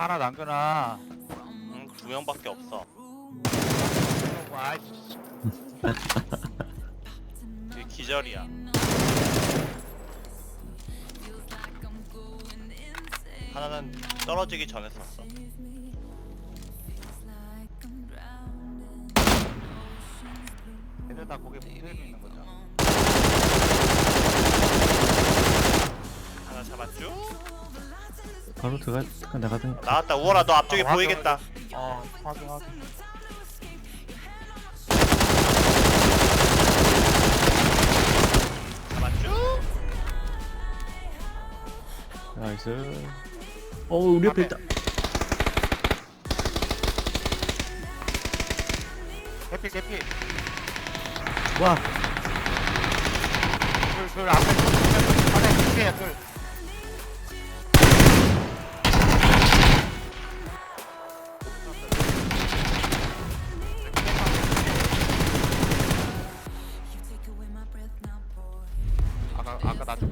하나 남겨놔. 응, 두 명밖에 없어. 와, 씨. 이게 기절이야. 하나는 떨어지기 전에 썼어. 얘들 다 거기 붙어 있는 거죠. 하나 잡았죠? 바로 들어가 들어가 나가든 나왔다. 우월아, 너 앞쪽에 아, 보이겠다. 어, 확인? 나이스 어 우리 옆에 있다 개피 개피. 와 둘, 둘 앞에 둘, 둘, 둘, 안에 두 개야 아까 아까 나 좀.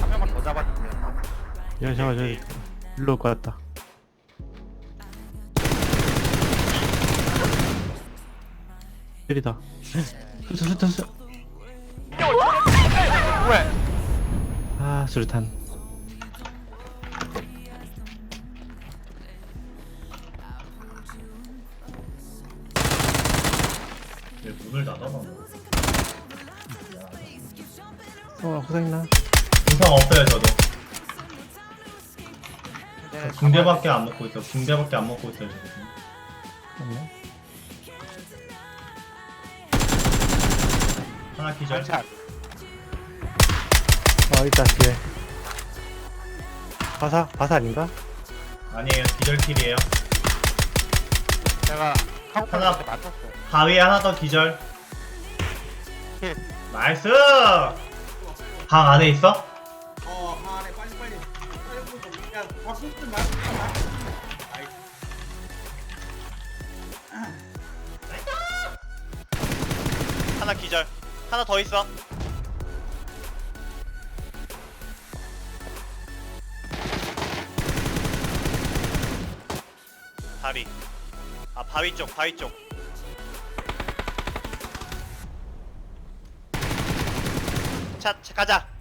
한 명만 더 잡아주세요. 야 잠깐 저기 일로 올 것 같다 때리다 수수 수수 수 왜? 아 수류탄 문을 닫아놔? 어 고생했나 부상 없어요 저도. 네, 저 붕대밖에 안 먹고 있어. 붕대밖에 안 먹고 있어요 지금. 없네 하나 기절. 절찬. 어 있다 뒤에 바사 바사 아닌가 아니에요 기절킬이에요. 제가 하나. 맞췄어요. 바위에 하나 더 기절. 킬. 나이스. 방 안에 있어? 어, 아, 네, 빨리 빨리. 빨리 보고. 야, 박수 좀. 아이, 하나 기절. 하나 더 있어. 다리. 아, 바위 쪽, 바위 쪽. 차, 차 가자.